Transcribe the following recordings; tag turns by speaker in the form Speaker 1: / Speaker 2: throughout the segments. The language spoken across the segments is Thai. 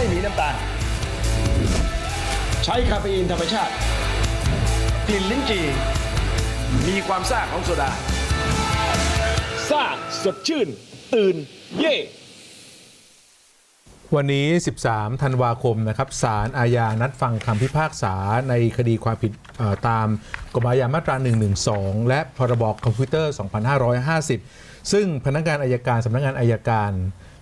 Speaker 1: ไม่มีน้ำตาล ใช้คาเฟอีนธรรมชาติ กลิ่นลิ้นจี่มีความซ่าของโซดา ซ่าสดชื่น ตื่น เย่
Speaker 2: วันนี้ 13 ธันวาคม นะครับ ศาลอาญา นัดฟังคำพิพากษาในคดีความผิดตามกฎหมายอาญามาตรา 112 และพรบคอมพิวเตอร์ 2550 ซึ่งพนักงานอายการสำนักงานอายการ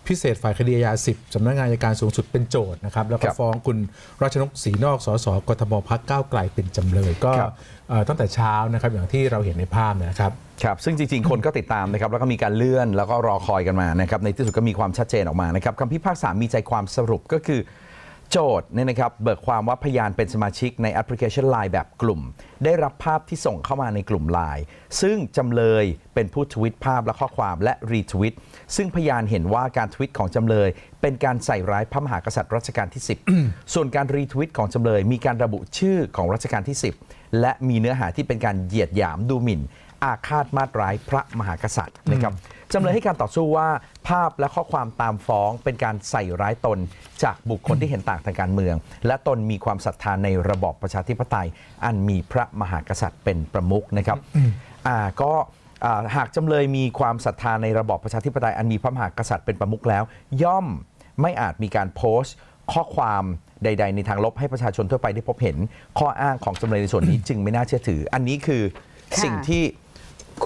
Speaker 2: พิเศษฝ่ายคดีอาญา10สำนักงานอายการสูงสุดเป็นโจทย์นะครับ แล้วก็
Speaker 3: ครับ
Speaker 2: ฟ้องคุณรัชนกศรีนอกสสกทมพักก้าวไกลเป็นจำเลย ก็
Speaker 3: ครับ
Speaker 2: เอ่อตั้งแต่เช้านะครับอย่างที่เราเห็นในภาพนะครับ
Speaker 3: ครับซึ่งจริง ๆ คนก็ติดตามนะครับ แล้วก็มีการเลื่อนแล้วก็รอคอยกันมานะครับในที่สุดก็มีความชัดเจนออกมานะครับคำพิพากษามีใจความสรุปก็คือ โจทย์เนี่ยนะครับเบิกความว่าพยานเป็นสมาชิกในแอปพลิเคชัน Line แบบกลุ่ม ได้รับภาพที่ส่งเข้ามาในกลุ่ม Line ซึ่งจำเลยเป็นผู้ทวิตภาพและข้อความและรีทวิตซึ่งพยานเห็นว่าการทวิตของจำเลย เป็นการใส่ร้ายพระมหากษัตริย์รัชกาลที่ 10 ส่วนการรีทวิตของจำเลย มีการระบุชื่อของรัชกาลที่ 10 และมีเนื้อหาที่เป็นการเหยียดหยามดูหมิ่น อาฆาตมาตร้ายพระมหากษัตริย์นะครับจำเลยให้การต่อสู้ว่าภาพและข้อความตามฟ้องเป็นการใส่ร้ายตนจากบุคคลที่เห็นต่างทางการเมือง และตนมีความศรัทธาในระบอบประชาธิปไตย อันมีพระมหากษัตริย์เป็นประมุขนะครับอ่าก็อ่าหากจำเลยมีความศรัทธาในระบอบประชาธิปไตยอันมีพระมหากษัตริย์เป็นประมุขแล้ว ย่อมไม่อาจมีการโพสต์ ข้อความใด ๆ ในทางลบให้ประชาชนทั่วไปได้พบเห็น ข้ออ้างของจำเลยในส่วนนี้จึงไม่น่าเชื่อถือ อันนี้คือ
Speaker 4: ค่ะ
Speaker 3: สิ่งที่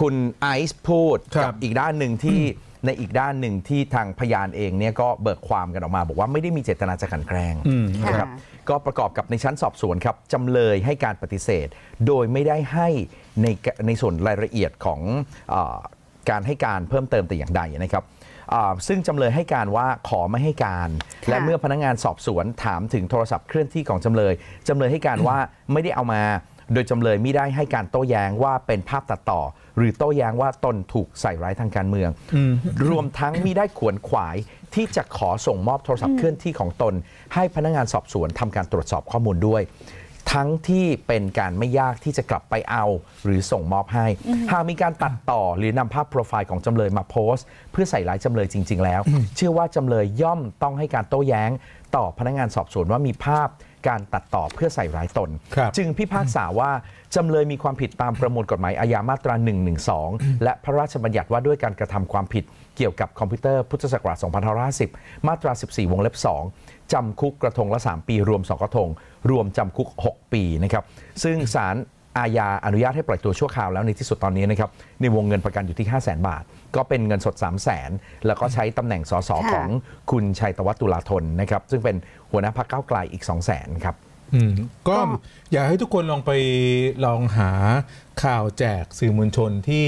Speaker 3: คุณไอซ์พูด
Speaker 2: ครั
Speaker 3: กับอีกด้านหนึ่งที่ในอีกด้านหนึ่งที่ทางพยานเองเนี่ยก็เบิกความกันออกมา บอกว่าไม่ได้มีเจตนาจะกลันแกล้ง
Speaker 2: อืม
Speaker 3: นะครับ
Speaker 4: ค่ะ
Speaker 3: ก็ประกอบกับในชั้นสอบสวนครับจำเลยให้การปฏิเสธ โดยไม่ได้ให้ในในส่วนรายละเอียดของเออการให้การเพิ่มเติมแต่อย่างใดนะครับอ่าซึ่งจำเลยให้การว่าขอไม่ให้การ
Speaker 4: ค่ะ
Speaker 3: และเมื่อพนักงานสอบสวนถามถึงโทรศัพท์เคลื่อนที่ของจำเลยจำเลยให้การว่าไม่ได้เอามา โดยจำเลยไม่ได้ให้การโต้แย้งว่าเป็นภาพตัดต่อ หรือโต้แย้งว่าตนถูกใส่ร้ายทางการเมือง รวมทั้งมิได้ขวนขวายที่จะขอส่งมอบโทรศัพท์เคลื่อนที่ของตน ให้พนักงานสอบสวนทำการตรวจสอบข้อมูลด้วย ทั้งที่เป็นการไม่ยากที่จะกลับไปเอา หรือส่งมอบให้ หากมีการตัดต่อหรือนำภาพโปรไฟล์ของจำเลยมาโพสต์ เพื่อใส่ร้ายจำเลยจริง ๆ แล้ว เชื่อว่าจำเลยย่อมต้องให้การโต้แย้ง ต่อพนักงานสอบสวนว่ามีภาพ การตัดต่อเพื่อใส่ร้ายตน
Speaker 2: ครับ
Speaker 3: จึงพิพากษาว่าจำเลยมีความผิดตามประมวลกฎหมายอาญามาตรา 112 และพระราชบัญญัติว่าด้วยการกระทำความผิดเกี่ยวกับคอมพิวเตอร์พุทธศักราช2550 มาตรา 14 วงเล็บ 2 จำคุกกระทงละ 3 ปี รวม 2 กระทง รวมจำคุก 6 ปีนะครับ ซึ่งศาล อาญาอนุญาตให้ปล่อยตัวชั่วคราวแล้วในที่สุดตอนนี้นะครับในวงเงินประกันอยู่ที่ 5 0 0 0 0 0บาท ก็เป็นเงินสด 3 0 0 0 0 0แล้วก็ใช้ตำแหน่งสส
Speaker 4: ค่ะ
Speaker 3: ของคุณชัยตวัฒน์ตุลาธนนะครับซึ่งเป็นหัวหน้าพรรคก้าวไกลอีก 2 0 0 0 0 0ครับ
Speaker 2: อืมก็
Speaker 4: ก็
Speaker 2: อยากให้ทุกคนลองไปลองหาข่าวแจกสื่อมวลชนที่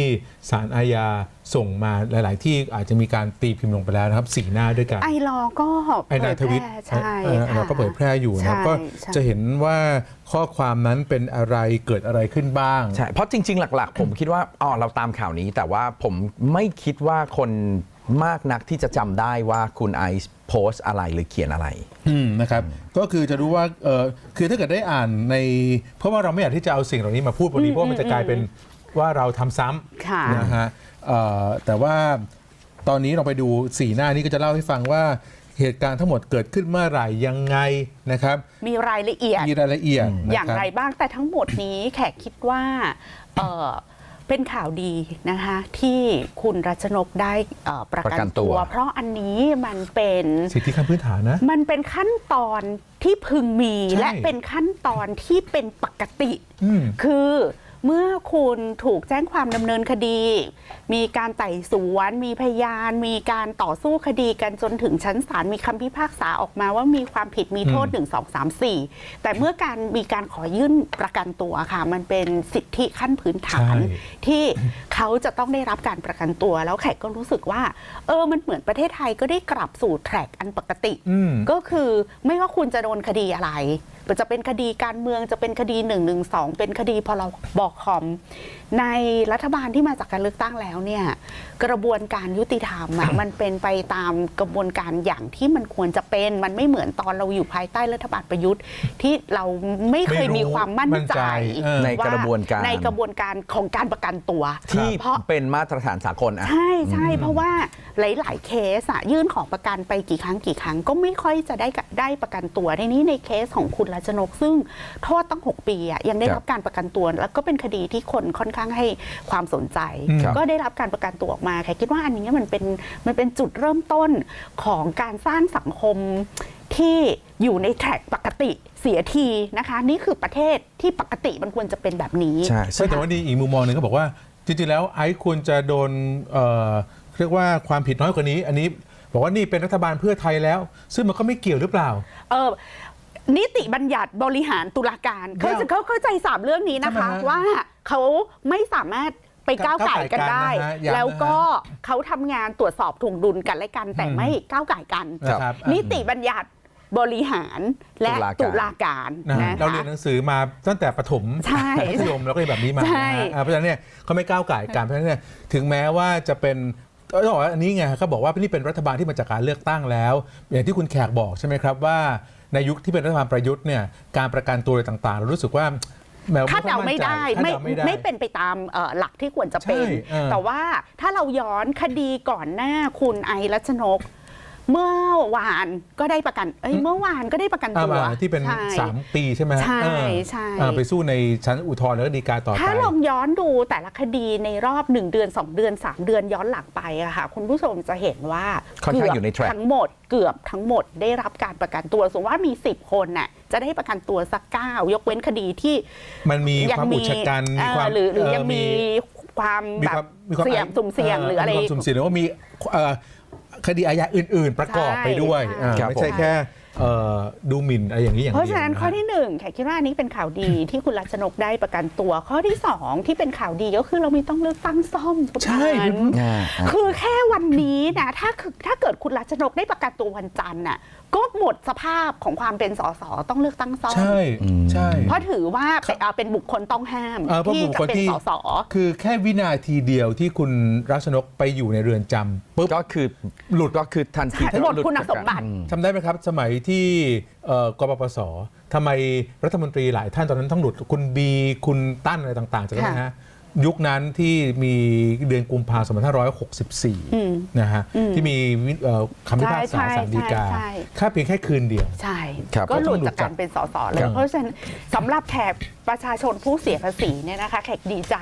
Speaker 2: สารอาญาส่งมาหลาย ๆ ที่อาจจะมีการตีพิมพ์ลงไปแล้วนะครับสีหน้าด้วยกัน
Speaker 4: ไอรอก็
Speaker 2: ไอ้นายทวิต
Speaker 4: เผยแพร่ใช่
Speaker 2: เอ่อ
Speaker 4: ค่ะ
Speaker 2: เราก็เผยแพร่อยู่นะครับ
Speaker 4: ใช่
Speaker 2: ก็
Speaker 4: ใช่
Speaker 2: จะเห็นว่าข้อความนั้นเป็นอะไรเกิดอะไรขึ้นบ้าง
Speaker 3: ใช่ เพราะจริง ๆ หลัก ๆ ผมคิดว่าอ๋อเราตามข่าวนี้แต่ว่าผมไม่คิดว่าคน มากนักที่จะจำได้ว่าคุณไอซ์โพสต์อะไรหรือเขียนอะไร
Speaker 2: อืมนะครับก็คือจะรู้ว่าเออคือถ้าเกิดได้อ่านใน เพราะว่าเราไม่อยากที่จะเอาสิ่งเหล่านี้มาพูดวันนี้เพราะว่ามันจะกลายเป็นว่าเราทำซ้
Speaker 4: ค่ะำ
Speaker 2: นะฮะเอ่อแต่ว่าตอนนี้เราไปดูสีหน้านี้ก็จะเล่าให้ฟังว่าเหตุการณ์ทั้งหมดเกิดขึ้นเมื่อไหร่ยังไงนะครับ
Speaker 4: มีรายละเอียด
Speaker 2: มีรายละเอียดนะ
Speaker 4: อย่าง
Speaker 2: ครับ
Speaker 4: ไรบ้างแต่ทั้งหมดนี้แขกคิดว่าเอ่อ เป็นข่าวดีนะคะที่คุณรัชนกได้เอ่อประ
Speaker 3: ประกั
Speaker 4: กัน
Speaker 3: นตั
Speaker 4: ตัว
Speaker 3: ว
Speaker 4: เพราะอันนี้มันเป็น
Speaker 2: สิทธิขั้นพื้นฐานนะ
Speaker 4: มันเป็นขั้นตอนที่พึงมี
Speaker 2: ใช่
Speaker 4: และเป็นขั้นตอนที่เป็นปกติ
Speaker 2: อืม
Speaker 4: คือ เมื่อคุณถูกแจ้งความดำเนินคดี มีการไต่สวน มีพยาน มีการต่อสู้คดีกันจนถึงชั้นศาลมีคำพิพากษาออกมาว่ามีความผิดมีโทษ 1 2 3 4 แต่เมื่อการมีการขอยื่นประกันตัวค่ะ มันเป็นสิทธิขั้นพื้นฐาน
Speaker 2: ใช่
Speaker 4: ที่เขาจะต้องได้รับการประกันตัวแล้วแขกก็รู้สึกว่า เออมันเหมือนประเทศไทยก็ได้กลับสู่แทร็กอันปกติ
Speaker 2: อืม
Speaker 4: ก็คือไม่ว่าคุณจะโดนคดีอะไร จะเป็นคดีการเมืองจะเป็นคดี1นึเป็นคดีพรบคอม ในรัฐบาลที่มาจากการเลือกตั้งแล้วเนี่ยกระบวนการยุติธรรมอะมันเป็นไปตามกระบวนการอย่างที่มันควรจะเป็น มันไม่เหมือนตอนเราอยู่ภายใต้รัฐบาลประยุทธ์ที่เราไม่เคย
Speaker 2: ไม่รู้
Speaker 4: มีความมั่น
Speaker 2: มั่น
Speaker 4: ใจ
Speaker 2: ใจเออ
Speaker 3: ในกระบวนการ
Speaker 4: ในกระบวนการของการประกันตัว
Speaker 3: ที่
Speaker 4: เพราะ
Speaker 3: เป็นมาตรฐานสากลอะ
Speaker 4: ใช่ใช่เพราะว่าหลาย ๆ เคสอะยื่นของประกันไปกี่ครั้งกี่ครั้ง ก็ไม่ค่อยจะได้กะได้ประกันตัวในนี้ในเคสของคุณรัชนก ซึ่งโทษตั้ง 6 ปีอะยังได้
Speaker 3: ครั
Speaker 4: รับบการประกันตัว แล้วก็เป็นคดีที่คนค่อนข้างให้ความสนใจ
Speaker 3: ครับ
Speaker 4: ก็ได้รับการประกันตัวออกมาแค่คิดว่าอันนี้มันเป็นมันเป็นจุดเริ่มต้นของการสร้างสังคมที่อยู่ในแทร็กปกติเสียทีนะคะ นี่คือประเทศที่ปกติมันควรจะเป็นแบบนี้
Speaker 3: ใช่
Speaker 2: ใช่แต่ว่าดีอีกมุมมองหนึ่งก็บอกว่าจริงๆแล้วไอซ์ควรจะโดนเอ่อเรียกว่าความผิดน้อยกว่านี้ อันนี้บอกว่านี่เป็นรัฐบาลเพื่อไทยแล้ว ซึ่งมันก็ไม่เกี่ยวหรือเปล่า
Speaker 4: เออ นิติบัญญัติบริหารตุลาการเขาจะเขาเข้าใจสามเรื่องนี้นะคะ
Speaker 2: ใช่ไหมฮะ
Speaker 4: ว่าเขาไม่สามารถไปก้าวไก่ายกันได้
Speaker 2: ก้าวก่ายกันนะฮะย้ำนะฮะ
Speaker 4: แล้วก็เขาทำงานตรวจสอบถ่วงดุลกันและกัน แต่
Speaker 2: อืม
Speaker 4: ไม่ก้าวไก่ายกัน
Speaker 2: นะครับ
Speaker 4: นิติบัญญัติบริหารและ
Speaker 3: ตุลาการ
Speaker 4: ตุลาการ
Speaker 2: นะ
Speaker 4: นะ
Speaker 2: เราเรียนหนังสือมาตั้งแต่ประถม
Speaker 4: ใช่
Speaker 2: มัธยมเราก็เรียนแบบนี้มา
Speaker 4: ใช่
Speaker 2: นะฮะอ่าเพราะฉะนั้นเนี่ยเขาไม่ก้าวไก่ายการเพราะฉะนั้นเนี่ยถึงแม้ว่าจะเป็นก็บอกว่าอันนี้ไงเขาบอกว่านี่เป็นรัฐบาลที่มาจากการเลือกตั้งแล้ว อย่างที่คุณแขกบอกใช่ไหมครับว่า ในยุคที่เป็นรัฐบาลประยุทธ์เนี่ยการประกันตัวอะไรต่างๆ เรารู้สึกว่าแหม
Speaker 4: คาดเดาไม่ได้
Speaker 2: คา
Speaker 4: ไม่
Speaker 2: เดาไม่ได้
Speaker 4: ไม่เป็นไปตามเอ่อหลักที่ควรจะเป็น
Speaker 2: ใช่เออ
Speaker 4: แต่ว่าถ้าเราย้อนคดีก่อนหน้าคุณไอรัชนก เมื่อวานก็ได้ประกัน เอ้ย เมื่อวานก็ได้ประกัน
Speaker 2: อ่า
Speaker 4: ตัว
Speaker 2: มาที่เป็น
Speaker 4: ใช่
Speaker 2: 3 ปีใช่ไหมฮะ
Speaker 4: ใช่
Speaker 2: เออ
Speaker 4: ใช่
Speaker 2: อ่าไปสู้ในชั้นอุทธรณ์แล้วก็ฎีกาต่อไป
Speaker 4: ถ้าลองย้อนดูแต่ละคดีในรอบ 1 เดือน 2 เดือน 3 เดือนย้อนหลังไปอะค่ะคุณผู้ชมจะเห็นว่า
Speaker 3: ค่อนข้างอยู่ใน track
Speaker 4: ทั้งหมดเกือบทั้งหมดได้รับการประกันตัวสมมติว่ามี 10 คนน่ะจะได้ประกันตัวสักเก้ายกเว้นคดีที่
Speaker 2: มันมีความอุกชะกันมีความ
Speaker 4: เอ่อหรือหรือ
Speaker 2: เยั
Speaker 4: งมีความ
Speaker 2: มี
Speaker 4: แบ
Speaker 2: ความ
Speaker 4: บ
Speaker 2: มีความ
Speaker 4: เสี่ยงสุ่มเสี่ยงหรืออะไร
Speaker 2: มีความสุ่มเสี่ยงหรือว่ามีเอ่อ คดีอาญาอื่น ๆ ประกอบไปด้วย
Speaker 4: ใช่
Speaker 2: อ่า
Speaker 3: ครับ
Speaker 2: ไม่ใช่
Speaker 3: ผม
Speaker 2: แค่เอ่อดูหมิ่นอะไรอย่างนี้อย่าง
Speaker 4: เพ
Speaker 2: เดียว
Speaker 4: ราะฉะนั้นข้อที่หนึ่งแขกคิดว่าอันนี้เป็นข่าวดีที่คุณรัชนกได้ประกันตัว ข้อที่สองที่เป็นข่าวดีก็คือเราไม่ต้องเลือกตั้งซ่อม
Speaker 2: ใช่
Speaker 4: คุณ
Speaker 3: อ่าอ่า
Speaker 4: คือแค่วันนี้นะถ้าคือถ้าเกิดคุณรัชนกได้ประกันตัววันจันทร์น่ะ ก็หมดสภาพของความเป็นสสต้องเลือกตั้งซ่อม
Speaker 2: ใช่ใช่
Speaker 4: เพราะถือว่าเป็นเอาเป็นบุคคลต้องห้าม
Speaker 2: เออเพราะ
Speaker 4: ที่
Speaker 2: บุค
Speaker 4: จะ
Speaker 2: คล
Speaker 4: เป็น
Speaker 2: ที่
Speaker 4: สส
Speaker 2: คือแค่วินาทีเดียวที่คุณรัชนกไปอยู่ในเรือนจำปุ๊บ
Speaker 3: ก็คือหลุดก็คือทันทีที่
Speaker 4: หมด
Speaker 3: ลุ
Speaker 4: คุณ
Speaker 3: จาก
Speaker 4: สมบัติ
Speaker 3: อื
Speaker 2: ทำได้ไหมครับ สมัยที่เอ่อกปปสทำไมรัฐมนตรีหลายท่านตอนนั้นต้องหลุดคุณบีคุณตั้นอะไรต่างๆจากนั้นนะฮะ ยุคนั้นที่มีเดือนกุมภาพันธ์
Speaker 4: อืม
Speaker 2: 2564 นะฮะ ที่มีวิเอ่อคำพิพากษา
Speaker 4: ใช่
Speaker 2: สารดีกา
Speaker 4: ใช่ใช่
Speaker 2: แค่เพียงแค่คืนเดียว
Speaker 4: ใช่
Speaker 3: ครับ
Speaker 4: ก็หลุด
Speaker 2: ก็ต้องหลุด
Speaker 4: จากการเป็นสสเล
Speaker 2: ค
Speaker 4: ย
Speaker 2: รับ
Speaker 4: เพราะฉะนั้นสำหรับแขกประชาชนผู้เสียภาษีเนี่ยนะคะ แขกดีใจ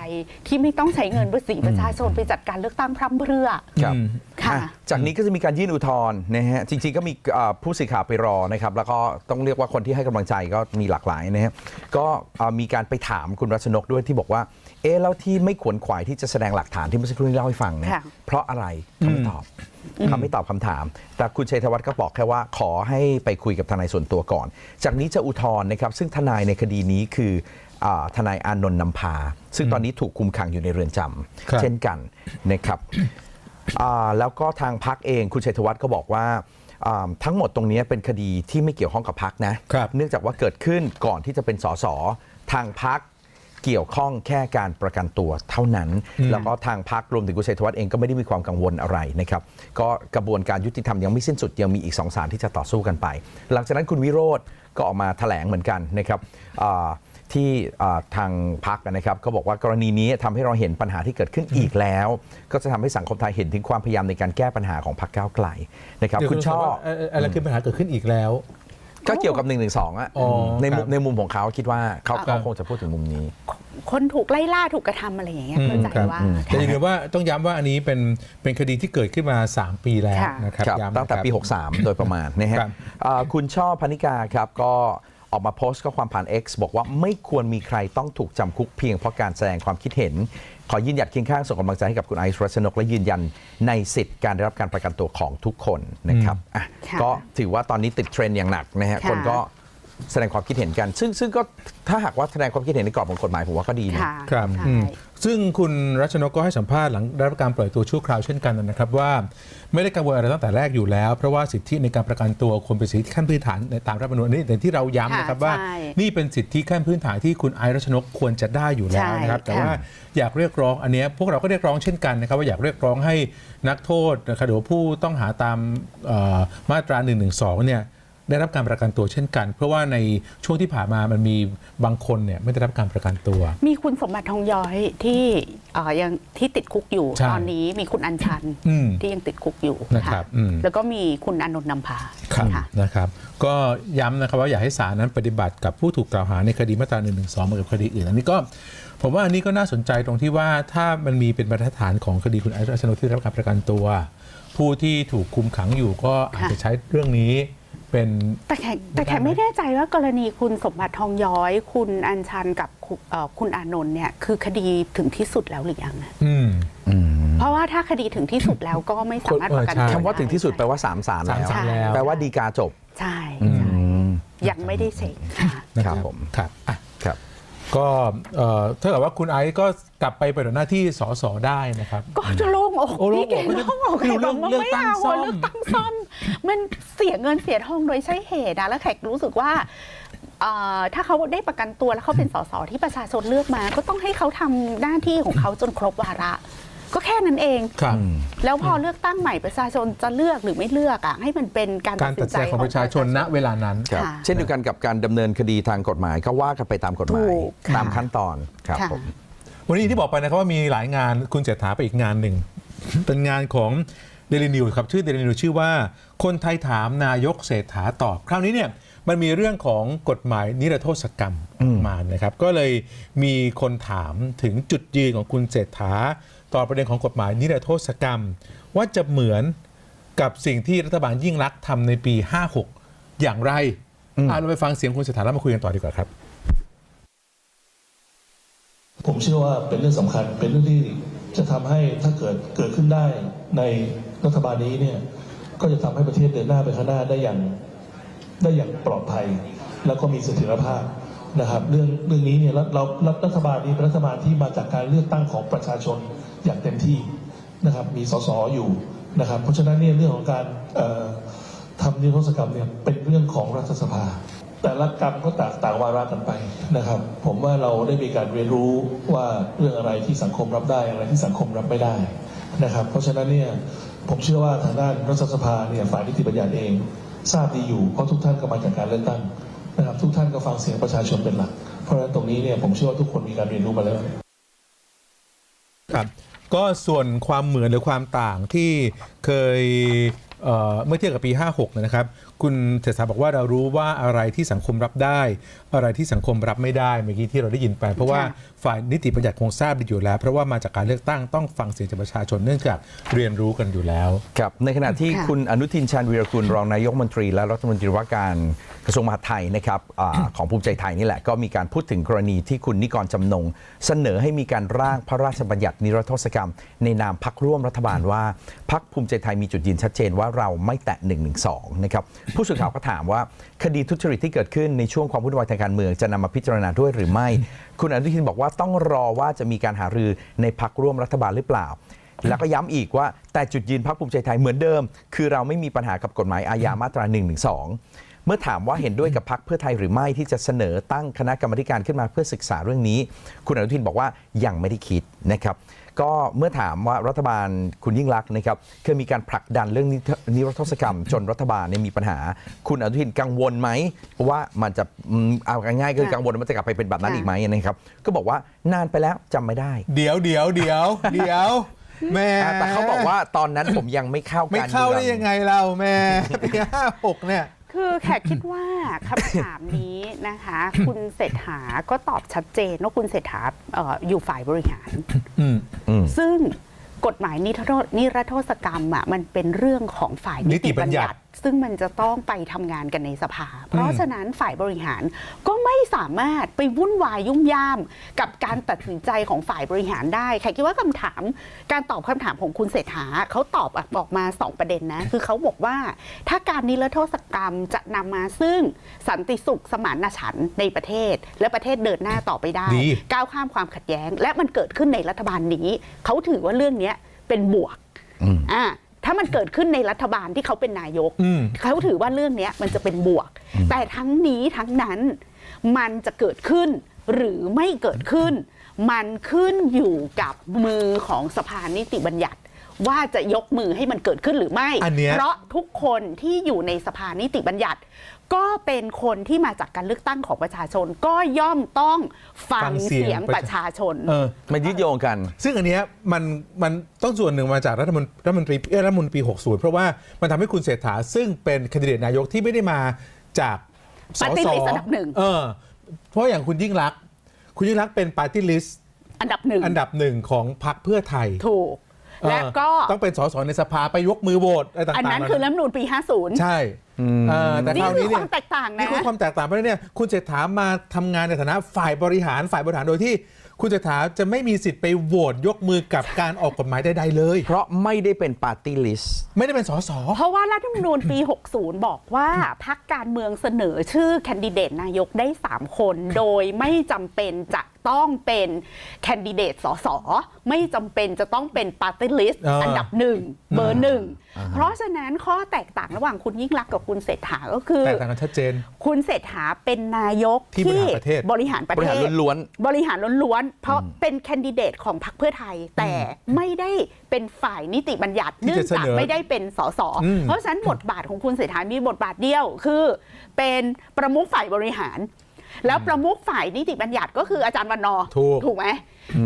Speaker 4: ที่ไม่ต้องใช้เงินภาษีประชาชนไปจัดการเลือกตั้งพร่ำเพรื่อ
Speaker 3: ครับ
Speaker 2: อืม
Speaker 4: ค่ะ
Speaker 3: อะ จากนี้ก็จะมีการยื่นอุทธรณ์นะฮะ จริง ๆ ก็มีเอ่อผู้สื่อข่าวไปรอนะครับ แล้วก็ต้องเรียกว่าคนที่ให้กำลังใจก็มีหลากหลายนะฮะก็เอ่อมีการไปถามคุณรัชนกด้วยที่บอกว่า เอ๊ะแล้วที่ไม่ขวนขวายที่จะแสดงหลักฐานที่เมื่อสักครู่นี้เล่าให้ฟังเนี่ย
Speaker 4: ค่ะ
Speaker 3: เพราะอะไรเขาไม่ตอบเขาไม่ตอบคำถาม แต่คุณชัยธวัฒน์ก็บอกแค่ว่าขอให้ไปคุยกับทนายส่วนตัวก่อน จากนี้จะอุทธรณ์นะครับ ซึ่งทนายในคดีนี้คืออ่าทนายอานนท์นำพา ซึ่งตอนนี้ถูกคุมขังอยู่ในเรือนจำ
Speaker 2: ครับ
Speaker 3: เช่นกันนะครับ อ่าแล้วก็ทางพักเองคุณชัยธวัฒน์ก็บอกว่าอ่าทั้งหมดตรงนี้เป็นคดีที่ไม่เกี่ยวข้องกับพักนะ
Speaker 2: ครับ
Speaker 3: เนื่องจากว่าเกิดขึ้นก่อนที่จะเป็นสสทางพัก เกี่ยวข้องแค่การประกันตัวเท่านั้น แล้วก็ทางพักรวมถึงคุณชัยธวัฒน์เองก็ไม่ได้มีความกังวลอะไรนะครับก็กระบวนการยุติธรรมยังไม่สิ้นสุดยังมีอีกสองศาลที่จะต่อสู้กันไป หลังจากนั้นคุณวิโรธก็ออกมาแถลงเหมือนกันนะครับอ่าที่อ่าทางพักนะครับก็บอกว่ากรณีนี้ทำให้เราเห็นปัญหาที่เกิดขึ้นอีกแล้ว ก็จะทำให้สังคมไทยเห็นถึงความพยายามในการแก้ปัญหาของพรรคก้าวไกลนะครับ
Speaker 2: เดี๋ยว
Speaker 3: คุณช่อ
Speaker 2: ว่าเอ่ออะไรคือปัญหาเกิดขึ้นอีกแล้ว
Speaker 3: ก็เกี่ยวกับ1นึอะ
Speaker 2: อ๋อ
Speaker 3: ในมุ
Speaker 2: ครั
Speaker 3: ม
Speaker 2: บ
Speaker 3: ในมุมของเขาคิดว่าเขา
Speaker 2: ครั
Speaker 3: เขา
Speaker 2: บ
Speaker 3: คงจะพูดถึงมุมนี้
Speaker 4: คนถูกไล่ล่าถูกกระทำอะไรอย่างเงี้ยเข้าใจ
Speaker 2: ครับ
Speaker 4: ว่า
Speaker 2: แต่อย่าลืมว่าต้องย้ำว่าอันนี้เป็นเป็นคดีที่เกิดขึ้นมา 3 ปีแล้ว
Speaker 4: ค่ะ
Speaker 2: นะครับ
Speaker 3: ครับ
Speaker 2: ย้ำ
Speaker 3: ตั้งแต่ปี
Speaker 2: นะครับ
Speaker 3: 63 โดยประมาณนะฮะ
Speaker 2: ครับ
Speaker 3: อ่าคุณช่อพนิกาครับ ก็ออกมาโพสต์ข้อความผ่าน X บอกว่าไม่ควรมีใครต้องถูกจำคุกเพียงเพราะการแสดงความคิดเห็น ขอยืนหยัดเคียงข้างส่งกำลังใจให้กับคุณไอซ์รัชนก และยืนยันในสิทธิ์การได้รับการประกันตัวของทุกคนนะครับอะ
Speaker 4: ค่ะ
Speaker 3: ก็ถือว่าตอนนี้ติดเทรนด์อย่างหนักนะฮะ
Speaker 4: ค่ะ
Speaker 3: คนก็แสดงความคิดเห็นกัน ซึ่งซึ่งก็ถ้าหากว่าแสดงความคิดเห็นในกรอบของกฎหมายผมว่าก็ดีนะ
Speaker 4: ค่ะ
Speaker 2: ครับ
Speaker 4: ใช่
Speaker 2: อืม ซึ่งคุณรัชนกก็ให้สัมภาษณ์หลังได้รับการปล่อยตัวชั่วคราวเช่นกันนะครับว่าไม่ได้กังวลอะไรตั้งแต่แรกอยู่แล้ว เพราะว่าสิทธิในการประกันตัวควรเป็นสิทธิขั้นพื้นฐานในตามรัฐธรรมนูญอันนี้อย่างที่เราย้ำนะครับ
Speaker 4: ค่ะ
Speaker 2: ว่า
Speaker 4: ใช่
Speaker 2: นี่เป็นสิทธิขั้นพื้นฐานที่คุณไอซ์รัชนกควรจะได้อยู่แล้วนะครับ
Speaker 4: ใช่
Speaker 2: แต่
Speaker 4: ค่ะ
Speaker 2: ว่าอยากเรียกร้องอันเนี้ยพวกเราก็เรียกร้องเช่นกันนะครับว่าอยากเรียกร้องให้นักโทษนะครับหรือว่าผู้ต้องหาตามเอ่อมาตรา1นึเนี่ย ได้รับการประกันตัวเช่นกัน เพราะว่าในช่วงที่ผ่านมามันมีบางคนเนี่ยไม่ได้รับการประกันตัว
Speaker 4: มีคุณสมบัติทองย้อยที่เอ่อยังที่ติดคุกอยู่
Speaker 2: ใช่
Speaker 4: ตอนนี้มีคุณอัญชัน
Speaker 2: อืม
Speaker 4: ที่ยังติดคุกอยู่
Speaker 2: นะครับอืม
Speaker 4: แล้วก็มีคุณอานนท์นำพา
Speaker 2: ครับ
Speaker 4: ค่ะ
Speaker 2: นะครับ ก็ย้ำนะครับว่าอยากให้ศาลนั้นปฏิบัติกับผู้ถูกกล่าวหาในคดีมาตรา1นึเหมือนกับคดีอื่น อันนี้ก็ผมว่าอันนี้ก็น่าสนใจตรงที่ว่าถ้ามันมีเป็นบรรทัดฐานของคดีคุณไอซ์รัชนกที่ได้รับการประกันตัว ผู้ที่ถูกคุมขังอยู่ก็อาจจะใช้เรื่องนี้ เป็น
Speaker 4: แต่แขกแต่แขกไม่แน่ใจว่ากรณีคุณสมบัติทองย้อย คุณอัญชันกับคุณเอ่อคุณอานนท์เนี่ยคือคดีถึงที่สุดแล้วหรือยังนะ
Speaker 2: อืม
Speaker 4: เพราะว่าถ้าคดีถึงที่สุดแล้วก็ไม่สามารถประกัน
Speaker 2: เออใช่
Speaker 4: ตัว
Speaker 3: คำว่าถึงที่สุดแปลว่าสามศาล
Speaker 2: สาม
Speaker 3: แล้ว
Speaker 2: ศาลแล้ว
Speaker 3: แปลว่าดีกาจบ
Speaker 4: ใช่ใช่ยังไม่ได้เซ็นค่ะ
Speaker 3: ครับผม
Speaker 2: ครับอะ
Speaker 3: ครับ
Speaker 2: ก็เอ่อถ้าเกิดว่าคุณไอซ์ก็กลับไปปฏิบัติหน้าที่สสได้นะครับ
Speaker 4: ก็จะโล่งอก
Speaker 2: โอ้โล่งอก
Speaker 4: พี่เก่งโล่งอก
Speaker 2: ไม่รู้
Speaker 4: แขกบอกว่า
Speaker 2: เรื่อง
Speaker 4: ไม่
Speaker 2: เลือกตั้ง
Speaker 4: เอา
Speaker 2: ซ่อม
Speaker 4: เลือกตั้งซ่อม มันเสียเงินเสียทองโดยใช่เหตุนะแล้วแขกรู้สึกว่าเอ่อถ้าเขาได้ประกันตัวแล้วเขาเป็นสสที่ประชาชนเลือกมา ก็ต้องให้เขาทำหน้าที่ของเขาจนครบวาระ ก็แค่นั้นเอง
Speaker 2: ครับ
Speaker 4: แล้วพอเลือกตั้งใหม่ประชาชนจะเลือกหรือไม่เลือกอะให้มันเป็นการ
Speaker 2: การตัดสินใจของประชาชนณเวลานั้น
Speaker 3: ครับ
Speaker 4: ค่ะ
Speaker 3: เช่นเดียวกันกับการดำเนินคดีทางกฎหมายก็ว่ากันไปตามกฎหมาย
Speaker 4: ถูกค่ะ
Speaker 3: ตามขั้นตอนครับ
Speaker 4: ค่ะ
Speaker 3: ผม
Speaker 2: วันนี้ที่บอกไปนะครับว่ามีหลายงานคุณเศรษฐาไปอีกงานหนึ่ง เป็นงานของเดลินิวครับชื่อเดลินิวชื่อว่า คนไทยถามนายกเศรษฐาตอบ คราวนี้เนี่ยมันมีเรื่องของกฎหมายนิรโทษกรรมออกมานะครับ ก็เลยมีคนถามถึงจุดยืนของคุณเศรษฐา ต่อประเด็นของกฎหมายนิรโทษกรรม ว่าจะเหมือนกับสิ่งที่รัฐบาลยิ่งรักษณ์ทำในปี 56 อย่างไรอะเราไปฟังเสียงคุณเศรษฐาแล้วมาคุยกันต่อดีกว่าครับ
Speaker 5: ผมเชื่อว่าเป็นเรื่องสำคัญเป็นเรื่องที่จะทำให้ถ้าเกิดเกิดขึ้นได้ในรัฐบาลนี้เนี่ยก็จะทำให้ประเทศเดินหน้าไปข้างหน้าได้อย่างได้อย่างปลอดภัย แล้วก็มีเสถียรภาพนะครับ เรื่องเรื่องนี้เนี่ยเราเรารัฐบาลนี้เป็นรัฐบาลที่มาจากการเลือกตั้งของประชาชน อย่างเต็มที่นะครับ มีสสอยู่นะครับ เพราะฉะนั้นเนี่ยเรื่องของการทำนิรโทษกรรมเนี่ยเป็นเรื่องของรัฐสภา แต่ละกรรมก็ต่างต่างวาระกันไปนะครับ ผมว่าเราได้มีการเรียนรู้ว่าเรื่องอะไรที่สังคมรับได้อะไรที่สังคมรับไม่ได้นะครับ เพราะฉะนั้นเนี่ยผมเชื่อว่าทางด้านรัฐสภาเนี่ยฝ่ายนิติบัญญัติเอง ทราบดีอยู่เพราะทุกท่านก็มาจากการเลือกตั้งนะครับ ทุกท่านก็ฟังเสียงประชาชนเป็นหลัก เพราะฉะนั้นตรงนี้เนี่ยผมเชื่อว่าทุกคนมีการเรียนรู้มาแล้ว
Speaker 2: ครับ ก็ส่วนความเหมือนหรือความต่างที่เคยเอ่อเมื่อเทียบกับปี 56 นะครับ คุณเศรษฐาบอกว่าเรารู้ว่าอะไรที่สังคมรับได้ อะไรที่สังคมรับไม่ได้เมื่อกี้ที่เราได้ยินไป เพราะว่า
Speaker 4: ค่ะ
Speaker 2: ฝ่ายนิติบัญญัติคงทราบดีอยู่แล้ว เพราะว่ามาจากการเลือกตั้งต้องฟังเสียงจากประชาชนเนื่องจากเรียนรู้กันอยู่แล้ว
Speaker 3: ครับในขณะที่
Speaker 4: ค่ะ
Speaker 3: คุณอนุทินชาญวีรกุลรองนายกรัฐมนตรี และรัฐมนตรีว่าการกระทรวงมหาดไทยนะครับอาของภูมิใจไทยนี่แหละก็มีการพูดถึงกรณีที่คุณนิกรจำนง เสนอให้มีการร่างพระราชบัญญัตินิรโทษกรรม ในนามพักร่วมรัฐบาลว่าพักภูมิใจไทยมีจุดยืนชัดเจนว่าเราไม่แตะ1นึนะครับผู้สื่อข่าวก็ถามว่า คดีทุจริตที่เกิดขึ้นในช่วงความวุ่นวายทางการเมืองจะนำมาพิจารณาด้วยหรือไม่ คุณอนุทินบอกว่าต้องรอว่าจะมีการหารือในพักร่วมรัฐบาลหรือเปล่า แล้วก็ย้ำอีกว่าแต่จุดยืนพรรคภูมิใจไทยเหมือนเดิม คือเราไม่มีปัญหากับกฎหมายอาญามาตรา1นึเมื่อถามว่าเห็นด้วยกับพรรคเพื่อไทยหรือไม่ที่จะเสนอตั้งคณะกรรมการขึ้นมาเพื่อศึกษาเรื่องนี้ คุณอนุทินบอกว่ายังไม่ได้คิดนะครับ ก็เมื่อถามว่ารัฐบาลคุณยิ่งรักษณ์นะครับเคยมีการผลักดันเรื่องนินิรโทษกรรม จนรัฐบาลเนี่ยมีปัญหา คุณอนุทินกังวลไหมว่ามันจะอืมเอาง่ายๆก็คือกังวลว่ามันจะกลับไปเป็นแบบนั้นอีกไหมนะครับก็บอกว่านานไปแล้วจำไม่ได้
Speaker 2: เดี๋ยวเดี๋ยวเดี๋ยวเดี๋ยวแม่
Speaker 3: อ่าแต่เขาบอกว่าตอนนั้นผมยังไม่เข้า
Speaker 2: ไม่
Speaker 3: การ
Speaker 2: เข้า
Speaker 3: เมือง
Speaker 2: ได้ยังไงเราแม่ปี56เนี่ย
Speaker 4: คือแขกคิดว่าคำถามนี้นะคะ คุณเศรษฐาก็ตอบชัดเจนว่าคุณเศรษฐาเอ่ออยู่ฝ่ายบริหาร
Speaker 2: อืม
Speaker 3: อืม
Speaker 4: ซึ่งกฎหมายนิรโทษนิรโทษกรรมอะมันเป็นเรื่องของฝ่ายนิติบัญญัติ ซึ่งมันจะต้องไปทำงานกันในสภา เพราะฉะนั้นฝ่ายบริหารก็ไม่สามารถไปวุ่นวายยุ่งย่าม กับการตัดสินใจของฝ่ายบริหารได้ใครคิดว่าคำถามการตอบคำถามของคุณเศรษฐาเขาตอบออกมา2ประเด็นนะ คือเขาบอกว่า ถ้าการนิรโทษกรรมจะนำมาซึ่งสันติสุขสมานฉันท์ในประเทศ และประเทศเดินหน้าต่อไปได้
Speaker 2: ดี
Speaker 4: ก้าวข้ามความขัดแย้ง และมันเกิดขึ้นในรัฐบาลนี้ เขาถือว่าเรื่องเนี้ยเป็นบวกอ่า ถ้ามันเกิดขึ้นในรัฐบาลที่เขาเป็นนายก
Speaker 2: อืม
Speaker 4: เขาถือว่าเรื่องเนี้ยมันจะเป็นบวก แต่ทั้งนี้ทั้งนั้นมันจะเกิดขึ้นหรือไม่เกิดขึ้น มันขึ้นอยู่กับมือของสภานิติบัญญัติ ว่าจะยกมือให้มันเกิดขึ้นหรือไม่
Speaker 2: อันเนี้ย
Speaker 4: เพราะทุกคนที่อยู่ในสภานิติบัญญัติ ก็เป็นคนที่มาจากการเลือกตั้งของประชาชน ก็ย่อมต้องฟังเสียงประชาชน
Speaker 2: เออ
Speaker 3: มันยึดโยงกัน
Speaker 2: ซึ่งอันเนี้ยมันมันต้องส่วนหนึ่งมาจากรัฐมนรัฐมนตรีเอ้ยรัฐมนตรี60 เพราะว่ามันทำให้คุณเศรษฐาซึ่งเป็นแคนดิเดตนายกที่ไม่ได้มาจากส
Speaker 4: Party
Speaker 2: ส
Speaker 4: list อันดับหนึ่ง
Speaker 2: เออ เพราะอย่างคุณยิ่งรักษณ์คุณยิ่งรักษณ์เป็นปาร์ตี้ลิสต์
Speaker 4: อันดับหนึ่ง
Speaker 2: อันดับหนึ่งของพรรคเพื่อไทย
Speaker 4: ถูก
Speaker 2: เออ
Speaker 4: และก็
Speaker 2: ต้องเป็นสสในสภาไปยกมือโหวตอะไรต่างๆ
Speaker 4: อันนั้นคือรัฐธรรมนูญปี 50
Speaker 2: ใช่เออแต่
Speaker 4: นี่
Speaker 2: คราว
Speaker 4: คือ
Speaker 2: นี้
Speaker 4: ค
Speaker 2: เนี่
Speaker 4: วายมแตกต่าง
Speaker 2: นี่
Speaker 4: นะ
Speaker 2: คือความแตกต่างเพราะฉะนั้นเนี่ยคุณเศรษฐามาทำงานในฐานะฝ่ายบริหารฝ่ายบริหารโดยที่คุณเศรษฐาจะไม่มีสิทธิ์ไปโหวตยกมือกับการออกกฎหมายใดๆเลย
Speaker 3: เพราะไม่ได้เป็นปาร์ตี้ลิสต์
Speaker 2: ไม่ได้เป็นสส
Speaker 4: เพราะว่ารัฐธรรมนูญปี 60 บอกว่าพักการเมืองเสนอชื่อแคนดิเดตนายกได้ 3 คน โดยไม่จำเป็นจะต้องเป็นแคนดิเดตสสไม่จำเป็นจะต้องเป็นปาร์ตี้ลิสต์
Speaker 2: อ่า
Speaker 4: อันดับหนึ่งเบอร์หนึ่งเพราะฉะนั้นข้อแตกต่างระหว่างคุณยิ่งรักษณ์กับคุณเศรษฐาก็คือ
Speaker 2: แตกต่างกันชัดเจน
Speaker 4: คุณเศรษฐาเป็นนายก
Speaker 2: ที่บริหารประเทศ
Speaker 4: บริหารประ
Speaker 3: บริ
Speaker 4: เท
Speaker 3: หาร
Speaker 4: ศ
Speaker 3: ล้วน
Speaker 4: บริหารล้วนๆเพราะเป็นแคนดิเดตของพรรคเพื่อไทย แต่ไม่ได้เป็นฝ่ายนิติบัญญัติ
Speaker 2: ที่
Speaker 4: เนื่อง
Speaker 2: จะเส
Speaker 4: จาก
Speaker 2: นอ
Speaker 4: ไม่ได้เป็นสส
Speaker 2: อืม
Speaker 4: เพราะฉะนั้นบทบาทของคุณเศรษฐามีบทบาทเดียวคือ เป็นประมุขฝ่ายบริหาร แล้วประมุขฝ่ายนิติบัญญัติก็คืออาจารย์วันนอร์
Speaker 2: ถูก
Speaker 4: ถูกไหม